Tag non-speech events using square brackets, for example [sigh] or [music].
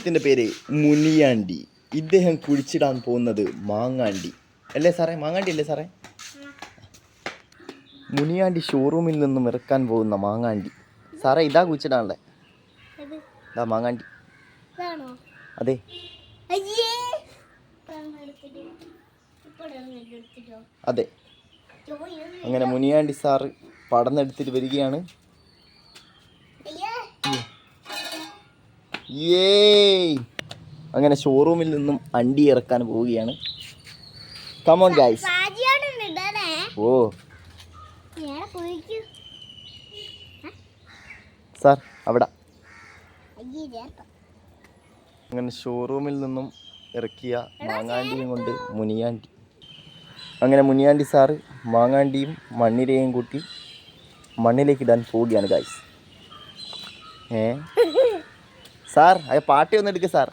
ഇദ്ദേഹത്തിന്റെ പേര് മുനിയാണ്ടി. ഇദ്ദേഹം കുഴിച്ചിടാൻ പോകുന്നത് മാങ്ങാണ്ടി. അല്ലേ സാറേ? മാങ്ങാണ്ടി അല്ലേ സാറേ? മുനിയാണ്ടി ഷോറൂമിൽ നിന്നും ഇറക്കാൻ പോകുന്ന മാങ്ങാണ്ടി. സാറേ ഇതാ കുഴിച്ചിടാണല്ലേ ഇതാ മാങ്ങാണ്ടി. അതെ. അതെ. അങ്ങനെ മുനിയാണ്ടി സാറ് പടന്നെടുത്തിട്ട് വരികയാണ്. ഏയ് അങ്ങനെ ഷോറൂമിൽ നിന്നും അണ്ടി ഇറക്കാൻ പോവുകയാണ്. കമോൺ ഗൈസ് ഓ. സാർ അവിടെ. അങ്ങനെ ഷോറൂമിൽ നിന്നും ഇറക്കിയ മാങ്ങാണ്ടിയും കൊണ്ട് മുനിയാണ്ടി. അങ്ങനെ മുനിയാണ്ടി സാറ് മാങ്ങാണ്ടിയും മണ്ണിരയും കൂട്ടി മണ്ണിലേക്ക് ഇടാൻ പോവുകയാണ് ഗൈസ് ഏ? [laughs] സാർ അത് പാട്ടി ഒന്ന് എടുക്കുക സാർ.